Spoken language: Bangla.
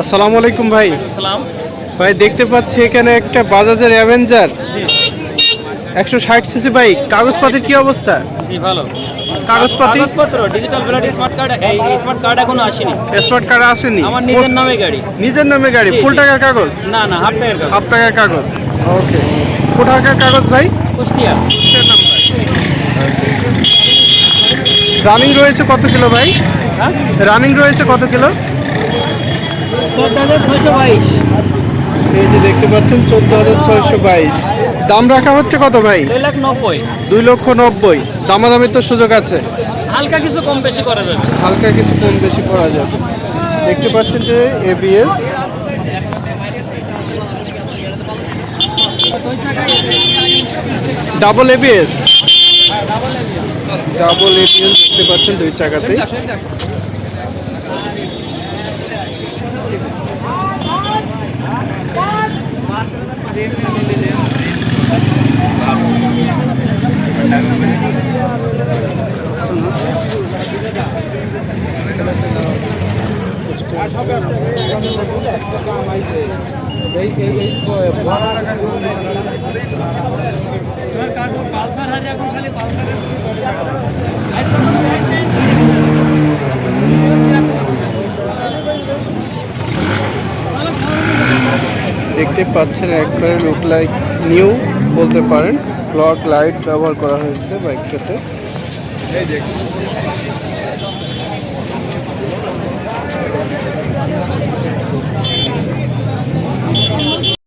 আসসালামু আলাইকুম ভাই। ভাই দেখতে পাচ্ছি এখানে একটা বাজাজের অ্যাভেঞ্জার। একশো ষাট সিসি বাইক কাগজপাতির কি অবস্থা? জি ভালো। কাগজপাতি? কাগজপত্র ডিজিটাল ব্যালট স্মার্ট কার্ড এই স্মার্ট কার্ড এখনও আসেনি। স্মার্ট কার্ড আসেনি? আমার নিজের নামে গাড়ি। নিজের নামে গাড়ি? ফুল টাকার কাগজ? না না হাফ কাগজ। হাফ টাকার কাগজ। ওকে কাগজ ভাই? কুষ্টিয়া। রানিং রয়েছে কত কিলো ভাই? হ্যাঁ? রানিং রয়েছে কত কিলো চোদ্দ হাজার ছয়শো বাইশ এই যে দেখতে পাচ্ছেন চোদ্দ হাজার ছয়শো বাইশ। দাম রাখা হচ্ছে কত ভাই? দুই লাখ নব্বই। দুই লক্ষ নব্বই। তো সুযোগ আছে। হালকা কিছু কম বেশি করা যাবে। হালকা কিছু কম বেশি করা যাবে। দেখতে পাচ্ছেন যে ABS double ABS double ABS দেখতে পাচ্ছেন দুই চাকাতেই। পালসার হাজার খালি পালসারের দেখতে পাচ্ছেন একবারে লুক লাইক নিউ বলতে পারেন। ক্লক লাইট ব্যবহার করা হয়েছে বাইকটাতে